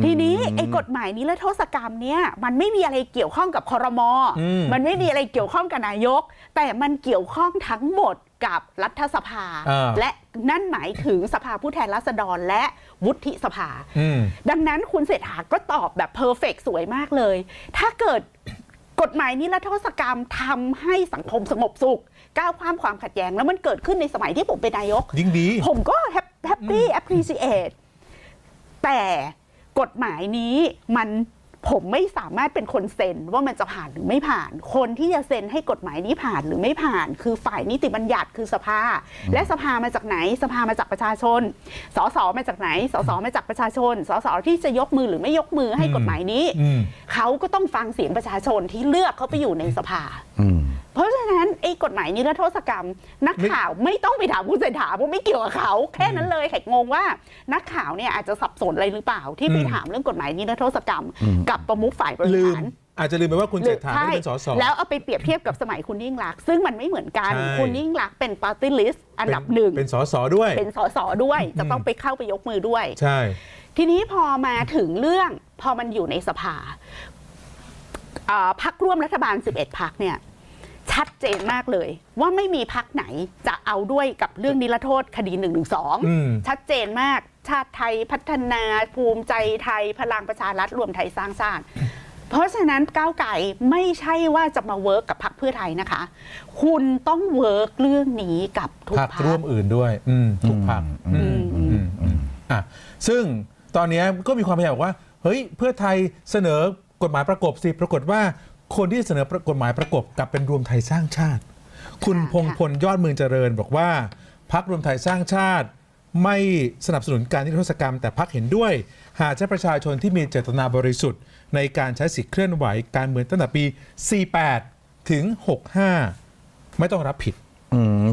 Speaker 4: ทีนี้ไอ้กฎหมายนิรโทษกรรมเนี่ยมันไม่มีอะไรเกี่ยวข้องกับคอรมอ
Speaker 2: อืม
Speaker 4: มันไม่มีอะไรเกี่ยวข้องกับนายก แต่มันเกี่ยวข้องทั้งหมดกับรัฐสภา
Speaker 2: อ่า
Speaker 4: และนั่นหมายถึงสภาผู้แทนราษฎรและวุฒิสภา
Speaker 2: อืม
Speaker 4: ดังนั้นคุณเศรษฐาก็ตอบแบบเพอร์เฟกสวยมากเลย ถ้าเกิด กฎหมายนิรโทษกรรมทำให้สังคมสงบสุข ก้าวข้ามความขัดแย้ง แล้วมันเกิดขึ้นในสมัยที่ผมเป็นนายก
Speaker 2: ยิ่งดี
Speaker 4: ผมก็แฮปปี้ appreciate แต่กฎหมายนี้มัน ผมไม่สามารถเป็นคนเซ็นว่ามันจะผ่านหรือไม่ผ่าน คนที่จะเซ็นให้กฎหมายนี้ผ่านหรือไม่ผ่าน คือฝ่ายนิติบัญญัติคือสภา และสภามาจากไหน สภามาจากประชาชน สสมาจากไหน สสมาจากประชาชน สสที่จะยกมือหรือไม่ยกมือให้กฎหมายนี้
Speaker 2: อืม
Speaker 4: เขาก็ต้องฟังเสียงประชาชนที่เลือกเขาไปอยู่ในสภา
Speaker 3: ๆอืม
Speaker 4: เพราะฉะนั้นไอ้กฎหมายนิรโทษกรรม นักข่าวไม่ต้องไปถามคุณเศรษฐาเพราะไม่เกี่ยวกับเขา แค่นั้นเลยแขกงงว่านักข่าวเนี่ยอาจจะสับสนอะไรหรือเปล่า ที่ไป
Speaker 2: อืม
Speaker 4: ถามเรื่องกฎหมายนิรโทษกรรม กับประมุขฝ่ายบริ
Speaker 2: ลืม
Speaker 4: หาร
Speaker 2: อาจจะลืมไปว่าคุณเศรษฐาไม่ได้เป็นสส
Speaker 4: แล้วเอาไปเปรียบเทียบกับสมัยคุณยิ่งรักษณ์ซึ่งมันไม่เหมือนกัน
Speaker 2: ใช่
Speaker 4: คุณยิ่งรักษณ์เป็นปาร์ตี้ลิสต์อันดับหนึ่ง
Speaker 2: เป็นสสด้วย
Speaker 4: เป็นสสด้วย จะต้องไปเข้าไปยกมือด้วย
Speaker 2: ใช่
Speaker 4: ทีนี้พอมาถึงเรื่องพอมันอยู่ในสภาอ่าพักร่วมรัฐบาล 11พักเนี่ย ชัดเจนมากเลย ว่าไม่มีพักไหนจะเอาด้วยกับเรื่องนิรโทษคดี1นึ
Speaker 2: อืม
Speaker 4: ชัดเจนมากชาติไทยพัฒนาภูมิใจไทยพลังประชารัฐรวมไทยสร้างชาติเพราะฉะนั้นก้าวไก่ไม่ใช่ว่าจะมาเวิร์กกับพักเพื่อไทยนะคะ คุณต้องเวิร์กเรื่องนี้กับทุก
Speaker 2: พักพักร่วมอื่นด้วยอืมทุกพัก
Speaker 3: อืม
Speaker 2: อืมอืมอืมอะซึ่งตอนเนี้ยก็มีความพยายามบอกว่า เฮ้ยเพื่อไทยเสนอกฎหมายประกบสิปรากฏว่า คนที่เสนอกฎหมายประกบกลับเป็นรวมไทยสร้างชาติ คุณ
Speaker 4: ค่ะ
Speaker 2: พงพลยอดเมืองเจริญ บอกว่าพักรวมไทยสร้างชาติ ไม่สนับสนุนการนิรโทษกรรม แต่พักเห็นด้วย หากใช้ประชาชนที่มีเจตนาบริสุทธิ์ ในการใช้สิทธิเคลื่อนไหวการเมืองตั้งแต่ปี 48 ถึง 65 ไม่ต้องรับผิด
Speaker 3: อืม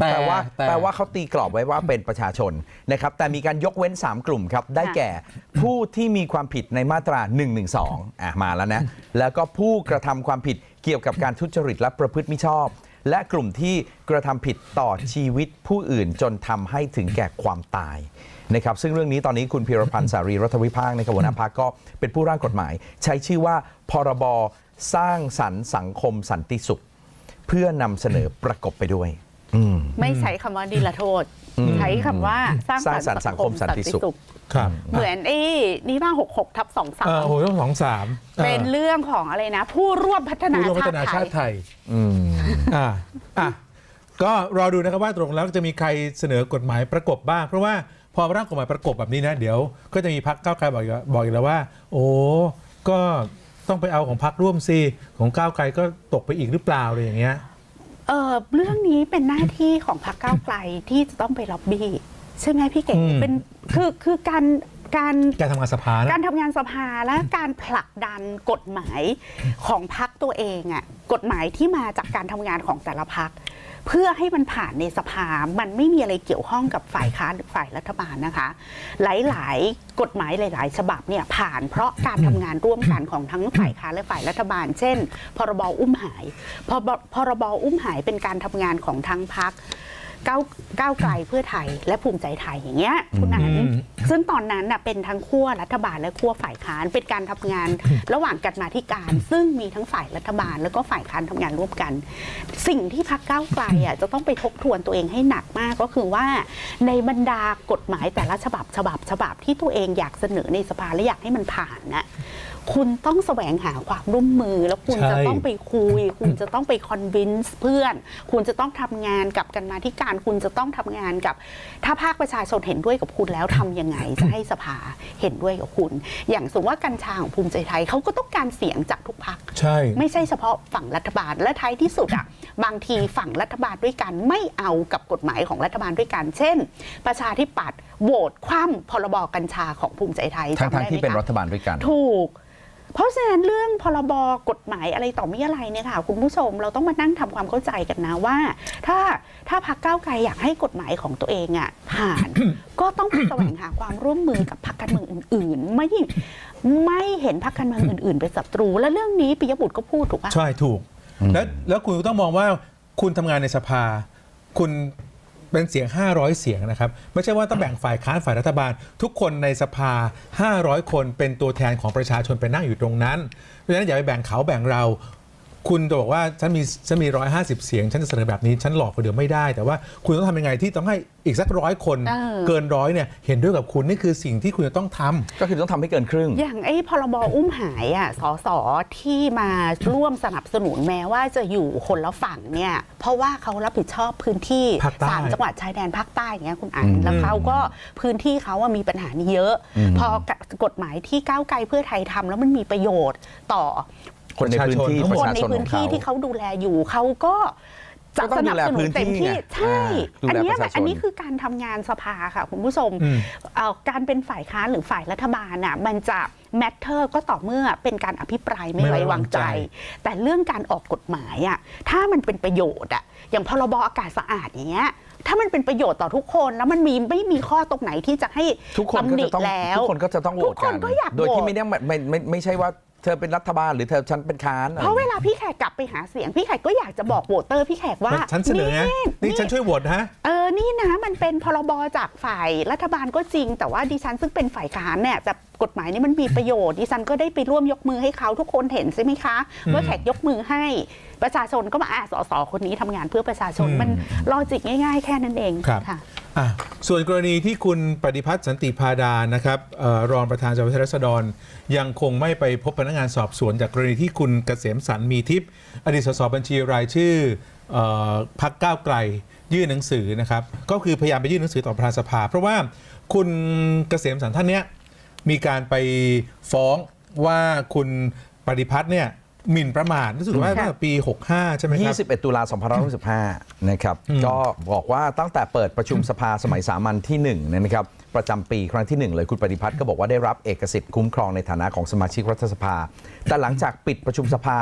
Speaker 2: แต่
Speaker 3: แปลว่า
Speaker 2: แต่
Speaker 3: แปลว่าเขาตีกรอบไว้ว่าเป็นประชาชนนะครับ แต่มีการยกเว้น 3 กลุ่มครับ ได้แก่ผู้ที่มีความผิดในมาตรา 112อะมาแล้วนะ แล้วก็ผู้กระทำความผิดเกี่ยวกับการทุจริตและประพฤติมิชอบ และกลุ่มที่กระทำผิดต่อชีวิตผู้อื่นจนทำให้ถึงแก่ความตายนะครับซึ่งเรื่องนี้ตอนนี้คุณพิรพันธ์สารีรัฐวิภาคในกหัวหน้าพักก็เป็นผู้ร่างกฎหมาย ใช้ชื่อว่าพรบสร้างสรรค์สังคมสันติสุข เพื่อนำเสนอประกบไปด้วย อืม
Speaker 4: ไม่ใช้คำว่านิรโทษใช้คำว่าสร้าง
Speaker 3: สร้างสรรค์สังคมสันติสุข
Speaker 2: ครับ
Speaker 4: เหมือนไอ้นี่ว่า66ทับ
Speaker 2: เออโอ้โหต้องสองสาม
Speaker 4: 23เป็นเรื่องของอะไรนะ ผู้ร่วมพัฒนา
Speaker 2: ผู้ร่วมพัฒนา
Speaker 4: ชา
Speaker 2: ชา
Speaker 4: ติ
Speaker 2: ติ
Speaker 4: ไท
Speaker 2: ไท
Speaker 4: ย
Speaker 2: ยอ่าอะก็รอดูนะครับว่าตรงแล้วจะมีใครเสนอกฎหมายประกบบ้าง เพราะว่าพอร่างกฎหมายประกบแบบนี้นะ เดี๋ยวก็จะมีพักก้าวไกลบอกอีกบอกอีกแล้วว่า โอ้ก็ต้องไปเอาของพักร่วมสิของก้าวไกลก็ตกไปอีกหรือเปล่าอะไรอย่างเงี้ย
Speaker 4: เออเรื่องนี้เป็นหน้าที่ของพรรคก้าวไกลที่จะต้องไปล็อบบี้ใช่ไหมพี่เก๋
Speaker 2: อืม
Speaker 4: เป็นคือคือการการ
Speaker 2: การทำงานสภานะ
Speaker 4: การทำงานสภาและการผลักดันกฎหมายของพรรคตัวเองอะ่ะกฎหมายที่มาจากการทำงานของแต่ละพรรค เพื่อให้มันผ่านในสภา มันไม่มีอะไรเกี่ยวข้องกับฝ่ายค้านหรือฝ่ายรัฐบาลนะคะ หลายๆ กฎหมายหลาย ๆ ฉบับเนี่ยผ่านเพราะการทำงานร่วมกันของทั้งฝ่ายค้านและฝ่ายรัฐบาล เช่น พรบอุ้มหายพรบพรบอุ้มหายเป็นการทำงานของทั้งพรรค ก้าวก้าวไกลเพื่อไทยและภูมิใจไทยอย่างเงี้ยคุณนัน
Speaker 2: อืม
Speaker 4: ซึ่งตอนนั้นน่ะเป็นทั้งขั้วรัฐบาลและขั้วฝ่ายค้านเป็นการทำงาน ระหว่างกันมาธิการ ซึ่งมีทั้งฝ่ายรัฐบาล แล้วก็ฝ่ายค้านทำงานร่วมกัน สิ่งที่พักก้าวไกลอะจะต้องไปทบทวนตัวเองให้หนักมากก็คือว่าในบรรดากฎหมายแต่ละฉบับฉบับฉบับที่ตัวเองอยากเสนอในสภาและอยากให้มันผ่านน่ะ คุณต้องแสวงหาความร่วมมือ แล้วคุณ
Speaker 2: ใช่
Speaker 4: จะต้องไปคุย คุณจะต้องไปคอนวินส์เพื่อน คุณจะต้องทำงานกับกันมาธิการ คุณจะต้องทำงานกับ ถ้าภาคประชาชนเห็นด้วยกับคุณแล้วทำยังไงจะให้สภาเห็นด้วยกับคุณ อย่างสมมติว่ากัญชาของภูมิใจไทยเขาก็ต้องการเสียงจากทุกพัก
Speaker 2: ใช่
Speaker 4: ไม่ใช่เฉพาะฝั่งรัฐบาลและท้ายที่สุดอะบางทีฝั่งรัฐบาลด้วยกันไม่เอากับกฎหมายของรัฐบาลด้วยกันเช่น ประชาธิปัตย์โหวตคว่ำพรบกัญชาของภูมิใจไทย
Speaker 3: ทั้ง
Speaker 4: จำ
Speaker 3: ทั้ง
Speaker 4: ได้
Speaker 3: ที่
Speaker 4: ไหม
Speaker 3: เป็น
Speaker 4: คะ
Speaker 3: รัฐบาลด้วยกัน
Speaker 4: ถูก เพราะฉะนั้นเรื่องพรบกฎหมายอะไรต่อม่อะไรเนี่ยค่ะ คุณผู้ชมเราต้องมานั่งทำความเข้าใจกันนะว่า ถ้าถ้าพรรคก้าวไกลอยากให้กฎหมายของตัวเองอะผ่าน ก็ต้องไปแสวงหาความร่วมมือกับพรรคการเมืองอื่น ๆ ไม่ไม่เห็นพรรคการเมืองอื่น ๆ เป็นศัตรู และเรื่องนี้ปิยบุตรก็พูดถูกปะ
Speaker 2: ใช่ถูก แล้วแล้วคุณต้องมองว่าคุณทำงานในสภา คุณ เป็นเสียง 500 เสียงนะครับ ไม่ใช่ว่าต้องแบ่งฝ่ายค้านฝ่ายรัฐบาล ทุกคนในสภา 500 คนเป็นตัวแทนของประชาชนไปนั่งอยู่ตรงนั้น เพราะฉะนั้นอย่าไปแบ่งเขาแบ่งเรา คุณจะบอกว่าฉันมีฉันมี150เสียง ฉันจะเสนอแบบนี้ฉันหลอกคนเดียวไม่ได้ แต่ว่าคุณต้องทำยังไงที่ต้องให้อีกสักร้อยคน
Speaker 4: เออ
Speaker 2: เกินร้อยเนี่ยเห็นด้วยกับคุณนี่คือสิ่งที่คุณจะต้องทำ
Speaker 3: ก็คือต้องทำให้เกินครึ่ง
Speaker 4: อย่างไอ้พรบอุ้มหายอะสสที่มาร่วมสนับสนุนแม้ว่าจะอยู่คนละฝั่งเนี่ย เพราะว่าเขารับผิดชอบพื้นที่
Speaker 2: ภาคใต้
Speaker 4: สามจังหวัดชายแดนภาคใต้อย่างเงี้ยคุณอัน
Speaker 3: อืม
Speaker 4: แล้วเขาก็พื้นที่เขาว่ามีปัญหานี้เยอะ พอกฎหมายที่ก้าวไกลเพื่อไทยทำแล้วมันมีประโยชน์ต่อ
Speaker 3: คนในพื้นที่
Speaker 2: ประ
Speaker 3: ประ
Speaker 4: คน
Speaker 3: ชา
Speaker 4: ใน
Speaker 3: ชน
Speaker 4: พื้
Speaker 3: ข
Speaker 4: น
Speaker 3: อง
Speaker 4: ที่
Speaker 3: เขา
Speaker 4: ที่เขาดูแลอยู่เขาก็จะ
Speaker 3: ก็ต้
Speaker 4: ส
Speaker 3: องดู
Speaker 4: นับ
Speaker 3: แล
Speaker 4: สนุ
Speaker 3: พื้
Speaker 4: น
Speaker 3: นที่
Speaker 4: เต็มที่
Speaker 3: ไง
Speaker 4: ใช่
Speaker 3: อ่าดูแล
Speaker 4: อันเนี้ย
Speaker 3: ประชาชน
Speaker 4: อันนี้คือการทำงานสภาค่ะคุณผู้ชม
Speaker 2: อืม
Speaker 4: เอ่อการเป็นฝ่ายค้านหรือฝ่ายรัฐบาลน่ะมันจะ matter ก็ต่อเมื่อเป็นการอภิปรายไม่
Speaker 2: ไม่
Speaker 4: ไว้
Speaker 2: ไว้วาวา
Speaker 4: งง
Speaker 2: ใจ
Speaker 4: ใจ แต่เรื่องการออกกฎหมายอะถ้ามันเป็นประโยชน์อะอย่างพรบอากาศสะอาดอย่างเงี้ยถ้ามันเป็นประโยชน์ต่อทุกคนแล้วมันมีไม่มีข้อตรงไหนที่จะให้
Speaker 3: ทุกคนก็
Speaker 4: ตำหนิ
Speaker 3: จะต้อง
Speaker 4: แล้ว
Speaker 3: ทุกคนก็จะต้องโหว
Speaker 4: ทุ
Speaker 3: ต
Speaker 4: กค
Speaker 3: กันน
Speaker 4: ก็อยาก
Speaker 3: โดยที่
Speaker 4: โหวต
Speaker 3: ไม่ได้ไม่ไม่ไม่ไม่ใช่ว่า เธอเป็นรัฐบาลหรือเธอฉันเป็นค้านอะไร
Speaker 4: เพราะเวลาพี่แขกกลับไปหาเสียง พี่แขกก็อยากจะบอกโหวตเตอร์พี่แขกว่า
Speaker 2: ฉันเสนอนะนี่ฉันช่วยโหวตนะ
Speaker 4: เออ นี่นะ มันเป็นพรบจากฝ่ายรัฐบาลก็จริง แต่ว่าดิฉันซึ่งเป็นฝ่ายค้านเนี่ยแต่กฎหมายนี้มันมีประโยชน์ดิฉันก็ได้ไปร่วมยกมือให้เขาทุกคนเห็นใช่ไหมคะว่าแขกยกมือให้ประชาชนก็มาอ่าสสคนนี้ทำงานเพื่อประชาชน
Speaker 2: อืม
Speaker 4: มันลอจิกง่าย ๆ แค่นั้นเอง
Speaker 2: ครับ
Speaker 4: ค่ะ
Speaker 2: อะส่วนกรณีที่คุณปฏิพัฒน์สันติพาดานะครับเอ่อรองประธานสภาผู้แทนราษฎร ยังคงไม่ไปพบพนักงานสอบสวน จากกรณีที่คุณเกษมสันมีทิพย์อดีตสสบัญชีรายชื่อเออพักก้าวไกลยื่นหนังสือนะครับ ก็คือพยายามไปยื่นหนังสือต่อประธานสภา เพราะว่าคุณเกษมสันท่านเนี้ยมีการไปฟ้องว่าคุณปฏิพัฒน์เนี่ย หมิ่นประมาทรู้สึกว่าตั้งแต่ปี 65 ใช่ไหมครับ
Speaker 3: 21 ตุลา2565 นะครับ
Speaker 2: อืม
Speaker 3: ก็บอกว่าตั้งแต่เปิดประชุมสภาสมัยสามัญที่1เนี่ยนะครับ ประจำปีครั้งที่ 1 เลยคุณปฏิพัฒน์ก็บอกว่าได้รับเอกสิทธิ์คุ้มครองในฐานะของสมาชิกรัฐสภา แต่หลังจากปิดประชุมสภา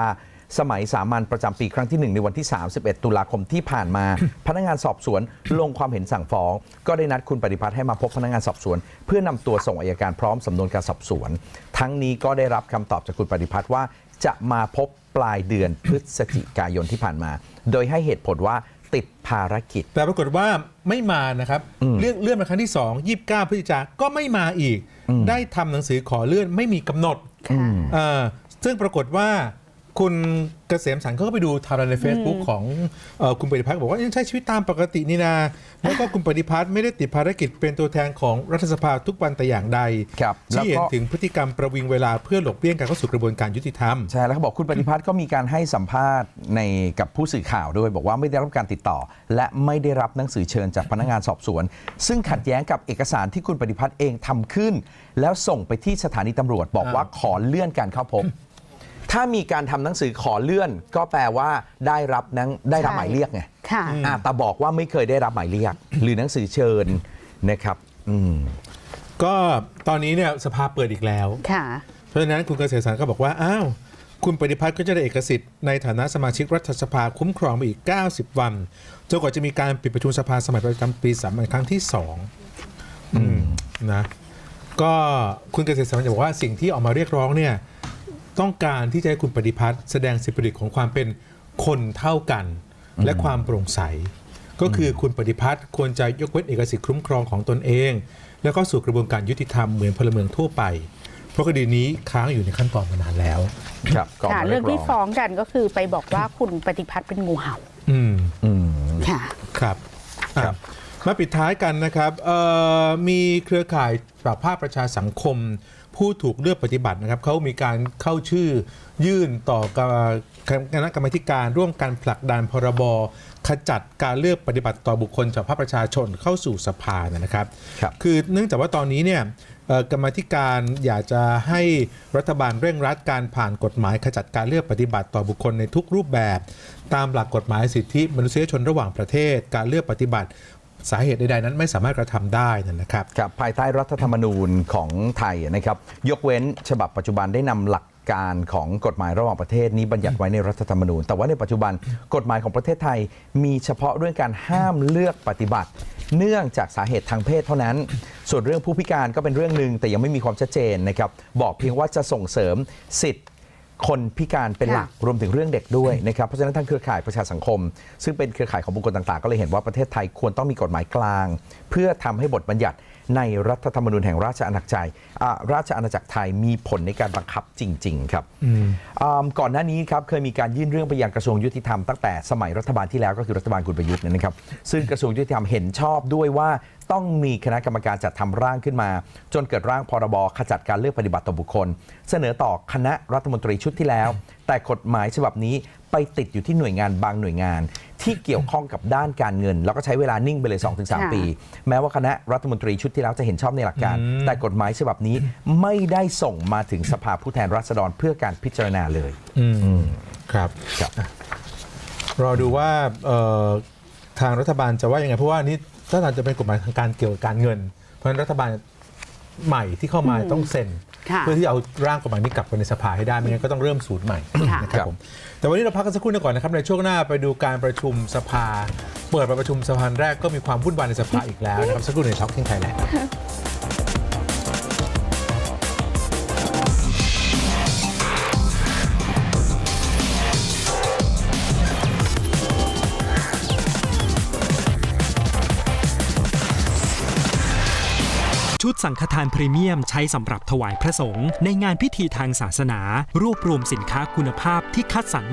Speaker 3: สมัยสามัญประจำปีครั้งที่ 1 ในวันที่ 31 ตุลาคมที่ผ่านมา พนักงานสอบสวนลงความเห็นสั่งฟ้อง ก็ได้นัดคุณปฏิพัฒน์ให้มาพบพนักงานสอบสวน เพื่อนำตัวส่งอายการพร้อมสำนวนการสอบสวน ทั้งนี้ก็ได้รับคำตอบจากคุณปฏิพัฒน์ว่า จะมาพบปลายเดือนพฤศจิกายนที่ผ่านมา โดยให้เหตุผลว่าติดภารกิจ
Speaker 2: แต่ปรากฏว่าไม่มานะครับ เลื่อนเลื่อนมาครั้งที่ 2 29 พฤศจิกาก็ไม่มาอีก ได้ทำหนังสือขอเลื่อนไม่มีกำหนด
Speaker 4: ค่ะ
Speaker 2: เอ่อซึ่งปรากฏว่า คุณเกษมสันเขาก็ไปดูไทม์ไลน์ใน Facebook ของเออคุณปฏิพัฒน์บอกว่ายังใช้ชีวิตตามปกตินี่นาแล้วก็คุณปฏิพัฒน์ไม่ได้ติดภารกิจเป็นตัวแทนของรัฐสภาทุกวันแต่อย่างใด
Speaker 3: ครับแล้ว
Speaker 2: ที่เห็
Speaker 3: ก็
Speaker 2: นถึงพฤติกรรมประวิงเวลาเพื่อหลบเลี่ยงการเข้าสู่กระบวนการยุติธรรม
Speaker 3: ใช่แล้วเขาบอกคุณปฏิพัฒน์ก็มีการให้สัมภาษณ์ในกับผู้สื่อข่าวด้วย บอกว่าไม่ได้รับการติดต่อ และไม่ได้รับหนังสือเชิญจากพนักงานสอบสวน ซึ่งขัดแย้งกับเอกสารที่คุณปฏิพัฒน์เองทำขึ้น แล้วส่งไปที่สถานีตำรวจบอกว่าขอเลื่อนการเข้าพบ ถ้ามีการทำหนังสือขอเลื่อน ก็แปลว่าได้รับนังได้รับ
Speaker 4: ใช่
Speaker 3: หมายเรียกไง
Speaker 4: ค่ะ
Speaker 3: อะแต่บอกว่าไม่เคยได้รับหมายเรียก หรือหนังสือเชิญนะครับ อืม
Speaker 2: ก็ตอนนี้เนี่ยสภาเปิดอีกแล้ว
Speaker 4: ค่ะ
Speaker 2: เพราะฉะนั้นคุณเกษมสันก็บอกว่า อ้าว คุณปฏิพัฒน์ก็จะได้เอกสิทธิ์ในฐานะสมาชิกรัฐสภาคุ้มครองไปอีก 90 วันจนกว่าจะมีการปิดประชุมสภาสมัยประจำปีสามัญครั้งที่สองอืมนะ ก็คุณเกษมสันจะบอกว่าสิ่งที่ออกมาเรียกร้องเนี่ย ต้องการที่จะให้คุณปฏิพัฒน์แสดงสิทธิประโยชน์ของความเป็นคนเท่ากัน และความโปร่งใส ก็คือคุณปฏิพัฒน์ควรจะยกเว้นเอกสิทธิ์คุ้มครองของตนเอง แล้วก็สู่กระบวนการยุติธรรมเหมือนพลเมืองทั่วไป เพราะคดีนี้ค้างอยู่ในขั้นตอนมานานแล้ว
Speaker 3: ครับก็
Speaker 4: ค่ะ
Speaker 3: มา
Speaker 4: เรื่องที่
Speaker 3: ยก
Speaker 4: ฟ้องกันก็คือไปบอกว่าคุณปฏิพัฒน์เป็นงูเห่า
Speaker 2: อืม
Speaker 3: อืม
Speaker 4: ค่ะ
Speaker 2: ครับอะ
Speaker 3: ครับ
Speaker 2: มาปิดท้ายกันนะครับเอ่อมีเครือข่ายปราบภาพประชาสังคม ผู้ถูกเลือกปฏิบัตินะครับเขามีการเข้าชื่อยื่นต่อกับคณะกรรมาธิการร่วมกันผลักดันพรบขจัดการเลือกปฏิบัติต่อบุคคลจากภาคประชาชนเข้าสู่สภานะครับ
Speaker 3: ครับ
Speaker 2: คือเนื่องจากว่าตอนนี้เนี่ยเอ่อกรรมาธิการอยากจะให้รัฐบาลเร่งรัดการผ่านกฎหมายขจัดการเลือกปฏิบัติต่อบุคคลในทุกรูปแบบ ตามหลักกฎหมายสิทธิมนุษยชนระหว่างประเทศ การเลือกปฏิบัติ สาเหตุใดๆนั้นไม่สามารถกระทำได้นะครับ
Speaker 3: ครับภายใต้รัฐธรรมนูญของไทยนะครับยกเว้นฉบับปัจจุบันได้นำหลักการของกฎหมายระหว่างประเทศนี้บัญญัติไว้ในรัฐธรรมนูญ แต่ว่าในปัจจุบันกฎหมายของประเทศไทย มีเฉพาะเรื่องการห้ามเลือกปฏิบัติ เนื่องจากสาเหตุทางเพศเท่านั้น ส่วนเรื่องผู้พิการก็เป็นเรื่องหนึ่งแต่ยังไม่มีความชัดเจนนะครับบอกเพียงว่าจะส่งเสริมสิทธิ คนพิการเป็นหลักรวมถึงเรื่องเด็กด้วยนะครับเพราะฉะนั้นทางเครือข่ายประชาสังคม ซึ่งเป็นเครือข่ายของบุคคลต่างๆ ก็เลยเห็นว่าประเทศไทยควรต้องมีกฎหมายกลาง เพื่อทำให้บทบัญญัติ ในรัฐธรรมนูญแห่งราชอาณาจักรอ่าราชอาณาจักรไทยมีผลในการบังคับจริง ๆ ครับอ่าก่อนหน้านี้ครับเคยมีการยื่นเรื่องไปยังกระทรวงยุติธรรมตั้งแต่สมัยรัฐบาลที่แล้วก็คือรัฐบาลคุณประยุทธ์เนยนะครับ ซึ่งกระทรวงยุติธรรมเห็นชอบด้วยว่าต้องมีคณะกรรมการจัดทำร่างขึ้นมา จนเกิดร่างพรบขจัดการเลือกปฏิบัติต่อบุคคล เสนอต่อคณะรัฐมนตรีชุดที่แล้ว แต่กฎหมายฉบับนี้ไปติดอยู่ที่หน่วยงานบางหน่วยงาน ที่เกี่ยวข้องกับด้านการเงิน แล้วก็ใช้เวลานิ่งไปเลย 2-3 ปี แม้ว่าคณะรัฐมนตรีชุดที่แล้วจะเห็นชอบในหลักการ แต่กฎหมายฉบับนี้ไม่ได้ส่งมาถึงสภาผู้แทนราษฎรเพื่อการพิจารณาเลย
Speaker 2: อืมครับ
Speaker 3: ครับ
Speaker 2: อะรอดูว่าเอ่อทางรัฐบาลจะว่ายังไงเพราะว่านี่ถ้าทางจะเป็นกฎหมายทางการเกี่ยวกับการเงิน เพราะฉะนั้นรัฐบาล ใหม่ที่เข้ามาต้องเซ็น
Speaker 4: ค่ะ
Speaker 2: เพื่อที่เอาร่างกฎหมายนี้กลับไปในสภาให้ได้ไม่งั้นก็ต้องเริ่มศูนย์ใหม่
Speaker 4: ค่ะ
Speaker 2: นะครับผมแต่วันนี้เราพักกันสักครู่หนึงก่อนนะครับในช่วงหน้าไปดูการประชุมสภา เปิดประชุมสภาแรกก็มีความวุ่นวายในสภาอีกแล้วนะครับสักครู่ในช็อคเที่ยงไทยแลนด์
Speaker 6: ชุด สังฆทานพรีเมียมใช้สำหรับถวายพระสงฆ์ในงานพิธีทางศาสนา รวบรวมสินค้าคุณภาพที่คัดสรรมา